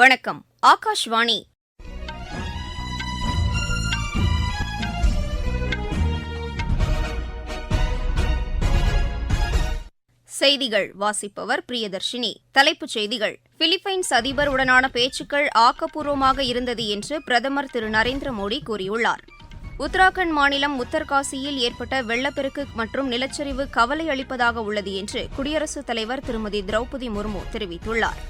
வணக்கம் ஆகாஷ்வாணி. செய்திகள் வாசிப்பவர் பிரியதர்ஷினி. தலைப்புச் செய்திகள் பிலிப்பைன்ஸ் அதிபருடனான பேச்சுக்கள் ஆக்கப்பூர்வமாக இருந்தது என்று பிரதமர் திரு நரேந்திர மோடி கூறியுள்ளார். உத்தராகண்ட் மாநிலம் உத்தர்காசியில் ஏற்பட்ட வெள்ளப்பெருக்கு மற்றும் நிலச்சரிவு கவலை அளிப்பதாக உள்ளது என்று குடியரசுத் தலைவர் திருமதி திரௌபதி முர்மு தெரிவித்துள்ளார்.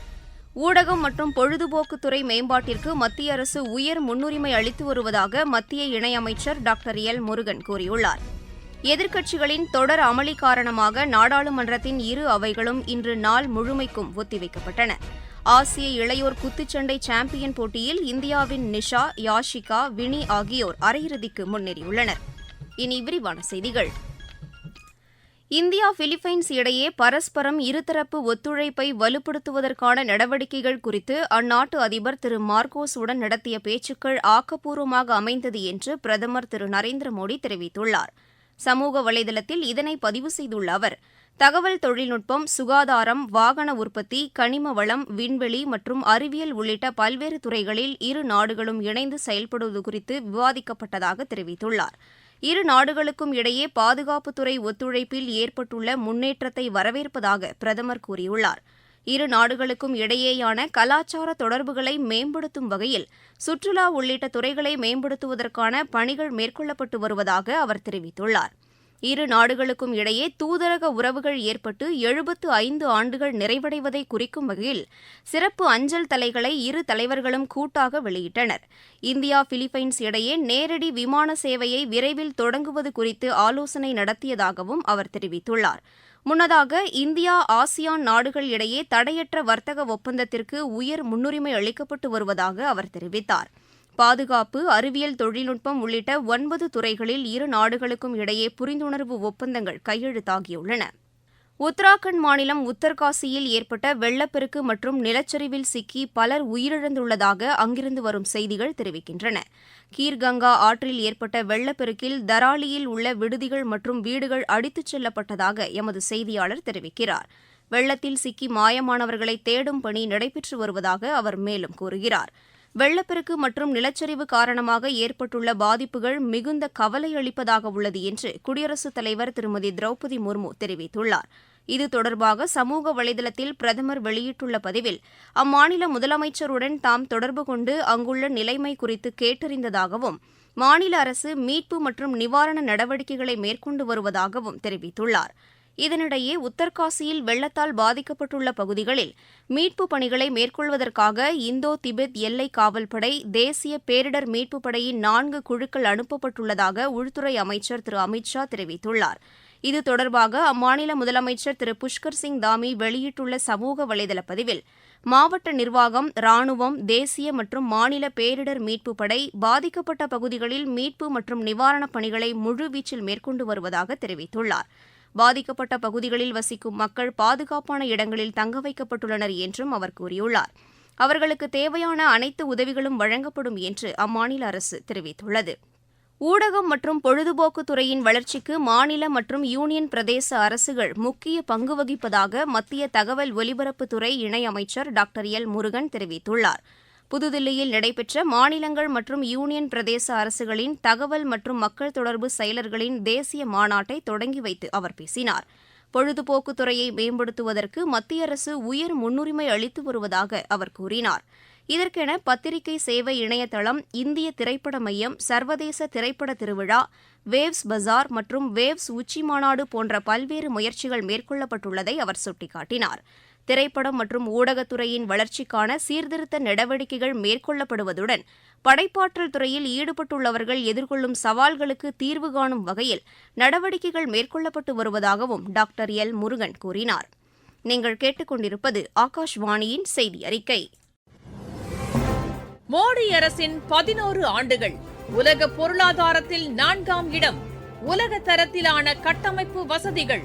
ஊடகம் மற்றும் பொழுதுபோக்குத்துறை மேம்பாட்டிற்கு மத்திய அரசு உயர் முன்னுரிமை அளித்து வருவதாக மத்திய இணையமைச்சர் டாக்டர் எல். முருகன் கூறியுள்ளார். எதிர்க்கட்சிகளின் தொடர் அமளி காரணமாக நாடாளுமன்றத்தின் இரு அவைகளும் இன்று நாள் முழுமைக்கும் ஒத்திவைக்கப்பட்டன. ஆசிய இளையோர் குத்துச்சண்டை சாம்பியன் போட்டியில் இந்தியாவின் நிஷா யாஷிகா வினி ஆகியோர் அரையிறுதிக்கு முன்னேறியுள்ளனர். இனி விரிவான செய்திகள். இந்தியா பிலிப்பைன்ஸ் இடையே பரஸ்பரம் இருதரப்பு ஒத்துழைப்பை வலுப்படுத்துவதற்கான நடவடிக்கைகள் குறித்து அந்நாட்டு அதிபர் திரு மார்கோஸுடன் நடத்திய பேச்சுக்கள் ஆக்கப்பூர்வமாக அமைந்தது என்று பிரதமர் திரு நரேந்திர மோடி தெரிவித்துள்ளார். சமூக வலைதளத்தில் இதனை பதிவு செய்துள்ள அவர் தகவல் தொழில்நுட்பம் சுகாதாரம் வாகன உற்பத்தி கனிம வளம் விண்வெளி மற்றும் அறிவியல் உள்ளிட்ட பல்வேறு துறைகளில் இரு நாடுகளும் இணைந்து செயல்படுவது குறித்து விவாதிக்கப்பட்டதாக தெரிவித்துள்ளார். இரு நாடுகளுக்கும் இடையே பாதுகாப்புத்துறை ஒத்துழைப்பில் ஏற்பட்டுள்ள முன்னேற்றத்தை வரவேற்பதாக பிரதமர் கூறியுள்ளார். இரு நாடுகளுக்கும் இடையேயான கலாச்சார தொடர்புகளை மேம்படுத்தும் வகையில் சுற்றுலா உள்ளிட்ட துறைகளை மேம்படுத்துவதற்கான பணிகள் மேற்கொள்ளப்பட்டு வருவதாக அவர் தெரிவித்துள்ளார். இரு நாடுகளுக்கும் இடையே தூதரக உறவுகள் ஏற்பட்டு எழுபத்து ஐந்து ஆண்டுகள் நிறைவடைவதை குறிக்கும் வகையில் சிறப்பு அஞ்சல் தலைகளை இரு தலைவர்களும் கூட்டாக வெளியிட்டனர். இந்தியா பிலிப்பைன்ஸ் இடையே நேரடி விமான சேவையை விரைவில் தொடங்குவது குறித்து ஆலோசனை நடத்தியதாகவும் அவர் தெரிவித்துள்ளார். முன்னதாக இந்தியா ஆசியான் நாடுகள் இடையே தடையற்ற வர்த்தக ஒப்பந்தத்திற்கு உயர் முன்னுரிமை அளிக்கப்பட்டு வருவதாக அவர் தெரிவித்தார். பாதுகாப்பு அறிவியல் தொழில்நுட்பம் உள்ளிட்ட ஒன்பது துறைகளில் இரு நாடுகளுக்கும் இடையே புரிந்துணர்வு ஒப்பந்தங்கள் கையெழுத்தாகியுள்ளன. உத்தராகண்ட் மாநிலம் உத்தர்காசியில் ஏற்பட்ட வெள்ளப்பெருக்கு மற்றும் நிலச்சரிவில் சிக்கி பலர் உயிரிழந்துள்ளதாக அங்கிருந்து வரும் செய்திகள் தெரிவிக்கின்றன. கீர்கங்கா ஆற்றில் ஏற்பட்ட வெள்ளப்பெருக்கில் தராலியில் உள்ள விடுதிகள் மற்றும் வீடுகள் அடித்துச் செல்லப்பட்டதாக எமது செய்தியாளர் தெரிவிக்கிறார். வெள்ளத்தில் சிக்கி மாயமானவர்களை தேடும் பணி நடைபெற்று வருவதாக அவர் மேலும் கூறுகிறார். வெள்ளப்பெருக்கு மற்றும் நிலச்சரிவு காரணமாக ஏற்பட்டுள்ள பாதிப்புகள் மிகுந்த கவலை அளிப்பதாக உள்ளது என்று குடியரசுத் தலைவர் திருமதி திரௌபதி முர்மு தெரிவித்துள்ளார். இது தொடர்பாக சமூக வலைதளத்தில் பிரதமர் வெளியிட்டுள்ள பதிவில் அம்மாநில முதலமைச்சருடன் தாம் தொடர்பு கொண்டு அங்குள்ள நிலைமை குறித்து கேட்டறிந்ததாகவும் மாநில அரசு மீட்பு மற்றும் நிவாரண நடவடிக்கைகளை மேற்கொண்டு வருவதாகவும் தெரிவித்துள்ளார். இதனிடையே உத்தர்காசியில் வெள்ளத்தால் பாதிக்கப்பட்டுள்ள பகுதிகளில் மீட்புப் பணிகளை மேற்கொள்வதற்காக இந்தோ திபெத் எல்லை காவல்படை தேசிய பேரிடர் மீட்புப் படையின் நான்கு குழுக்கள் அனுப்பப்பட்டுள்ளதாக உள்துறை அமைச்சர் திரு அமித் ஷா தெரிவித்துள்ளார். இது தொடர்பாக அம்மாநில முதலமைச்சர் திரு புஷ்கர் சிங் தாமி வெளியிட்டுள்ள சமூக வலைதள பதிவில் மாவட்ட நிர்வாகம் ராணுவம் தேசிய மற்றும் மாநில பேரிடர் மீட்புப் படை பாதிக்கப்பட்ட பகுதிகளில் மீட்பு மற்றும் நிவாரணப் பணிகளை முழுவீச்சில் மேற்கொண்டு வருவதாக தெரிவித்துள்ளார். பாதிக்கப்பட்ட பகுதிகளில் வசிக்கும் மக்கள் பாதுகாப்பான இடங்களில் தங்க வைக்கப்பட்டுள்ளனர் என்றும் அவர் கூறியுள்ளார். அவர்களுக்கு தேவையான அனைத்து உதவிகளும் வழங்கப்படும் என்று அம்மாநில அரசு தெரிவித்துள்ளது. ஊடகம் மற்றும் பொழுதுபோக்கு துறையின் வளர்ச்சிக்கு மாநில மற்றும் யூனியன் பிரதேச அரசுகள் முக்கிய பங்கு வகிப்பதாக மத்திய தகவல் ஒலிபரப்புத்துறை இணையமைச்சர் டாக்டர் எல் முருகன் தெரிவித்துள்ளார். புதுதில்லியில் நடைபெற்ற மாநிலங்கள் மற்றும் யூனியன் பிரதேச அரசுகளின் தகவல் மற்றும் மக்கள் தொடர்பு செயலர்களின் தேசிய மாநாட்டை தொடங்கி வைத்து அவர் பேசினார். பொழுதுபோக்கு துறையை மேம்படுத்துவதற்கு மத்திய அரசு உயர் முன்னுரிமை அளித்து வருவதாக அவர் கூறினார். இதற்கென பத்திரிகை சேவை இணையதளம் இந்திய திரைப்பட மையம் சர்வதேச திரைப்பட திருவிழா வேவ்ஸ் பஜார் மற்றும் வேவ்ஸ் உச்சி மாநாடு போன்ற பல்வேறு முயற்சிகள் மேற்கொள்ளப்பட்டுள்ளதை அவர் சுட்டிக்காட்டினார். திரைப்படம் மற்றும் ஊடகத்துறையின் வளர்ச்சிக்கான சீர்திருத்த நடவடிக்கைகள் மேற்கொள்ளப்படுவதுடன் படைப்பாற்றல் துறையில் ஈடுபட்டுள்ளவர்கள் எதிர்கொள்ளும் சவால்களுக்கு தீர்வு காணும் வகையில் நடவடிக்கைகள் மேற்கொள்ளப்பட்டு வருவதாகவும் டாக்டர் எல். முருகன் கூறினார். நீங்கள் கேட்டுக்கொண்டிருப்பது ஆகாஷ்வாணியின் செய்தி அறிக்கை மோடி அரசின் பதினோரு ஆண்டுகள் உலக பொருளாதாரத்தில் நான்காம் இடம் உலக தரத்திலான கட்டமைப்பு வசதிகள்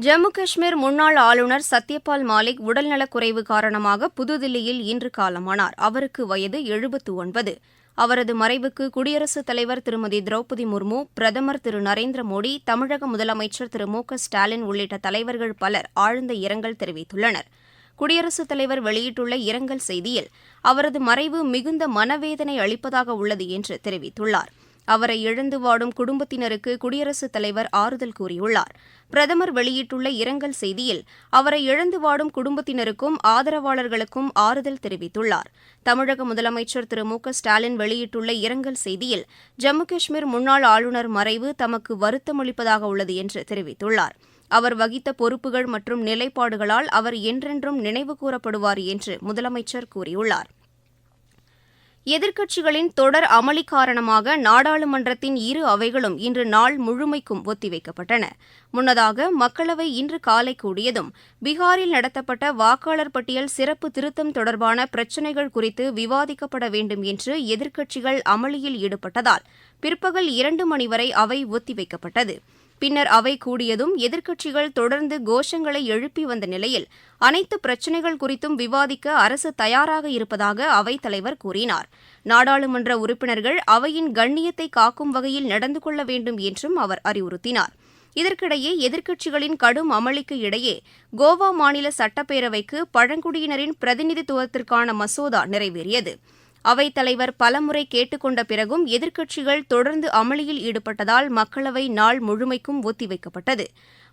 ஜம்மு காஷ்மீர் முன்னாள் ஆளுநர் சத்யபால் மாலிக் உடல்நலக்குறைவு காரணமாக புதுதில்லியில் இன்று காலமானார். அவருக்கு வயது எழுபத்து ஒன்பது அவரது மறைவுக்கு குடியரசுத் தலைவர் திருமதி திரௌபதி முர்மு பிரதமர் திரு நரேந்திர மோடி தமிழக முதலமைச்சர் திரு மு ஸ்டாலின் உள்ளிட்ட தலைவர்கள் பலர் ஆழ்ந்த இரங்கல் தெரிவித்துள்ளனர். குடியரசுத் தலைவர் வெளியிட்டுள்ள இரங்கல் செய்தியில் அவரது மறைவு மிகுந்த மனவேதனை அளிப்பதாக உள்ளது என்று தெரிவித்துள்ளார். அவரை இழந்து வாடும் குடும்பத்தினருக்கு குடியரசுத் தலைவர் ஆறுதல் கூறியுள்ளார். பிரதமர் வெளியிட்டுள்ள இரங்கல் செய்தியில் அவரை இழந்து வாடும் குடும்பத்தினருக்கும் ஆதரவாளர்களுக்கும் ஆறுதல் தெரிவித்துள்ளார். தமிழக முதலமைச்சர் திரு மு க ஸ்டாலின் வெளியிட்டுள்ள இரங்கல் செய்தியில் ஜம்மு காஷ்மீர் முன்னாள் ஆளுநர் மறைவு தமக்கு வருத்தமளிப்பதாக உள்ளது என்று தெரிவித்துள்ளார். அவர் வகித்த பொறுப்புகள் மற்றும் நிலைப்பாடுகளால் அவர் என்றென்றும் நினைவு கூறப்படுவார் என்று முதலமைச்சர் கூறியுள்ளார். எதிர்க்கட்சிகளின் தொடர் அமளி காரணமாக நாடாளுமன்றத்தின் இரு அவைகளும் இன்று நாள் முழுமைக்கும் ஒத்திவைக்கப்பட்டன. முன்னதாக மக்களவை இன்று காலை கூடியதும் பீகாரில் நடத்தப்பட்ட வாக்காளர் பட்டியல் சிறப்பு திருத்தம் தொடர்பான பிரச்சினைகள் குறித்து விவாதிக்கப்பட வேண்டும் என்று எதிர்க்கட்சிகள் அமளியில் ஈடுபட்டதால் பிற்பகல் இரண்டு மணி வரை அவை ஒத்திவைக்கப்பட்டது. பின்னர் அவை கூடியதும் எதிர்க்கட்சிகள் தொடர்ந்து கோஷங்களை எழுப்பி வந்த நிலையில் அனைத்து பிரச்சினைகள் குறித்தும் விவாதிக்க அரசு தயாராக இருப்பதாக அவைத் தலைவர் கூறினார். நாடாளுமன்ற உறுப்பினர்கள் அவையின் கண்ணியத்தை காக்கும் வகையில் நடந்து கொள்ள வேண்டும் என்றும் அவர் அறிவுறுத்தினார். இதற்கிடையே எதிர்க்கட்சிகளின் கடும் அமளிக்கு இடையே கோவா மாநில சட்டப்பேரவைக்கு பழங்குடியினரின் பிரதிநிதித்துவத்திற்கான மசோதா நிறைவேறியது. அவைத்தலைவர் பலமுறை கேட்டுக்கொண்ட பிறகும் எதிர்க்கட்சிகள் தொடர்ந்து அமளியில் ஈடுபட்டதால் மக்களவை நாள் முழுமைக்கும் ஒத்திவைக்கப்பட்டது.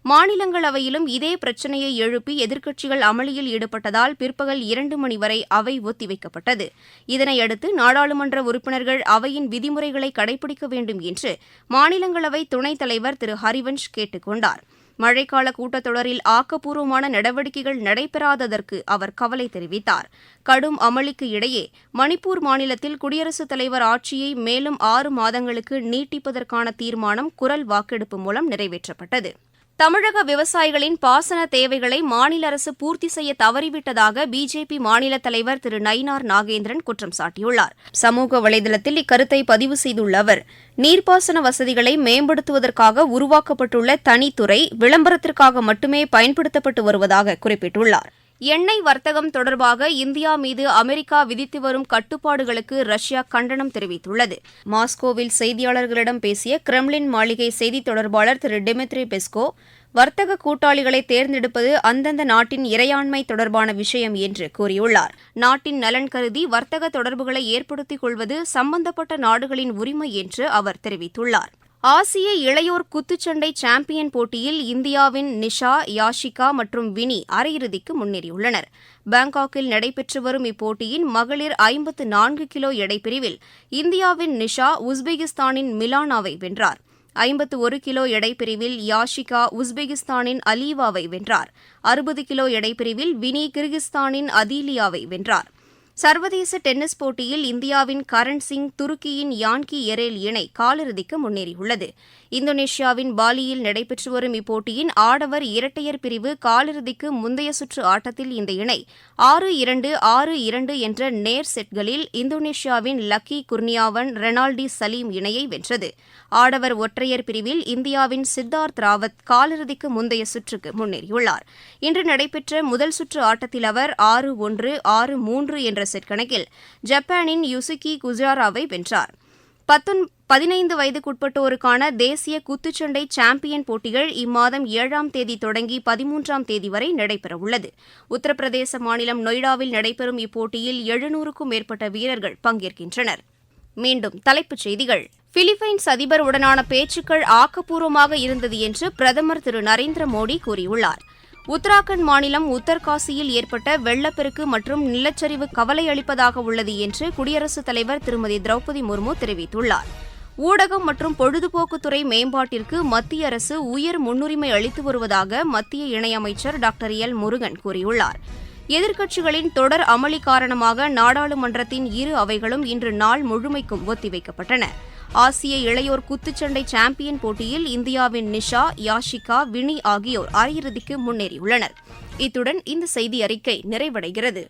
மாநிலங்களவையிலும் இதே பிரச்சினையை எழுப்பி எதிர்க்கட்சிகள் அமளியில் ஈடுபட்டதால் பிற்பகல் இரண்டு மணி வரை அவை ஒத்திவைக்கப்பட்டது. இதனையடுத்து நாடாளுமன்ற உறுப்பினர்கள் அவையின் விதிமுறைகளை கடைபிடிக்க வேண்டும் என்று மாநிலங்களவை துணைத் தலைவர் திரு. ஹரிவன்ஷ் கேட்டுக் கொண்டார் மழைக்கால கூட்டத்தொடரில் ஆக்கப்பூர்வமான நடவடிக்கைகள் நடைபெறாததற்கு அவர் கவலை தெரிவித்தார். கடும் அமளிக்கு இடையே மணிப்பூர் மாநிலத்தில் குடியரசுத் தலைவர் ஆட்சியை மேலும் ஆறு மாதங்களுக்கு நீட்டிப்பதற்கான தீர்மானம் குரல் வாக்கெடுப்பு மூலம் நிறைவேற்றப்பட்டது. தமிழக விவசாயிகளின் பாசன தேவைகளை மாநில அரசு பூர்த்தி செய்ய தவறிவிட்டதாக பிஜேபி மாநில தலைவர் திரு நயினார் நாகேந்திரன் குற்றம் சாட்டியுள்ளார். சமூக வலைதளத்தில் இக்கருத்தை பதிவு செய்துள்ள அவர் நீர்ப்பாசன வசதிகளை மேம்படுத்துவதற்காக உருவாக்கப்பட்டுள்ள தனித்துறை விளம்பரத்திற்காக மட்டுமே பயன்படுத்தப்பட்டு வருவதாக குறிப்பிட்டுள்ளார். எண்ணெய் வர்த்தகம் தொடர்பாக இந்தியா மீது அமெரிக்கா விதித்து வரும் கட்டுப்பாடுகளுக்கு ரஷ்யா கண்டனம் தெரிவித்துள்ளது. மாஸ்கோவில் செய்தியாளர்களிடம் பேசிய கிரெம்லின் மாளிகை செய்தித் தொடர்பாளர் திரு டிமித்ரி பெஸ்கோ வர்த்தக கூட்டாளிகளை தேர்ந்தெடுப்பது அந்தந்த நாட்டின் இறையாண்மை தொடர்பான விஷயம் என்று கூறியுள்ளார். நாட்டின் நலன் கருதி வர்த்தக தொடர்புகளை ஏற்படுத்திக் கொள்வது சம்பந்தப்பட்ட நாடுகளின் உரிமை என்று அவர் தெரிவித்துள்ளார். ஆசிய இளையோர் குத்துச்சண்டை சாம்பியன் போட்டியில் இந்தியாவின் நிஷா யாஷிகா மற்றும் வினி அரையிறுதிக்கு முன்னேறியுள்ளனர். பாங்காக்கில் நடைபெற்று வரும் இப்போட்டியின் மகளிர் ஐம்பத்து நான்கு கிலோ எடைப்பிரிவில் இந்தியாவின் நிஷா உஸ்பெகிஸ்தானின் மிலானாவை வென்றார். ஐம்பத்து ஒரு கிலோ எடைப்பிரிவில் யாஷிகா உஸ்பெகிஸ்தானின் அலீவாவை வென்றார். அறுபது கிலோ எடைப்பிரிவில் வினி கிர்கிஸ்தானின் அதீலியாவை வென்றார். சர்வதேச டென்னிஸ் போட்டியில் இந்தியாவின் கரண் சிங் துருக்கியின் யான்கி எரேல் இணை காலிறுதிக்கு முன்னேறியுள்ளது. இந்தோனேஷியாவின் பாலியில் நடைபெற்று வரும் இப்போட்டியின் ஆடவர் இரட்டையர் பிரிவு காலிறுதிக்கு முந்தைய சுற்று ஆட்டத்தில் இந்த இணை ஆறு இரண்டு ஆறு இரண்டு என்ற நேர் செட்களில் இந்தோனேஷியாவின் லக்கி குர்னியாவன் ரெனால்டி சலீம் இணையை வென்றது. ஆடவர் ஒற்றையர் பிரிவில் இந்தியாவின் சித்தார்த் ராவத் காலிறுதிக்கு முந்தைய சுற்றுக்கு முன்னேறியுள்ளார். இன்று நடைபெற்ற முதல் சுற்று ஆட்டத்தில் அவர் ஆறு ஒன்று ஆறு மூன்று என்ற செட் கணக்கில் ஜப்பானின் யுசுகி குஜாராவை வென்றார். பதினைந்து வயதுக்குட்பட்டோருக்கான தேசிய குத்துச்சண்டை சாம்பியன் போட்டிகள் இம்மாதம் ஏழாம் தேதி தொடங்கி பதிமூன்றாம் தேதி வரை நடைபெறவுள்ளது. உத்தரப்பிரதேச மாநிலம் நொய்டாவில் நடைபெறும் இப்போட்டியில் எழுநூறுக்கும் மேற்பட்ட வீரர்கள் பங்கேற்கின்றனர். மீண்டும் தலைப்புச் செய்திகள். பிலிப்பைன்ஸ் அதிபர் உடனான பேச்சுக்கள் ஆக்கப்பூர்வமாக இருந்தது என்று பிரதமர் திரு நரேந்திர மோடி கூறியுள்ளார். உத்தராகண்ட் மாநிலம் உத்தர்காசியில் ஏற்பட்ட வெள்ளப்பெருக்கு மற்றும் நிலச்சரிவு கவலை அளிப்பதாக உள்ளது என்று குடியரசுத் தலைவர் திருமதி திரௌபதி முர்மு தெரிவித்துள்ளார். ஊடகம் மற்றும் பொழுதுபோக்குத்துறை மேம்பாட்டிற்கு மத்திய அரசு உயர் முன்னுரிமை அளித்து வருவதாக மத்திய இணையமைச்சர் டாக்டர் எல் முருகன் கூறியுள்ளார். எதிர்க்கட்சிகளின் தொடர் அமளி காரணமாக நாடாளுமன்றத்தின் இரு அவைகளும் இன்று நாள் முழுமைக்கும் ஒத்திவைக்கப்பட்டன. ஆசிய இளையோர் குத்துச்சண்டை சாம்பியன் போட்டியில் இந்தியாவின் நிஷா யாஷிகா வினி ஆகியோர் அரையிறுதிக்கு முன்னேறியுள்ளனர். இத்துடன் இந்த செய்தி அறிக்கை நிறைவடைகிறது.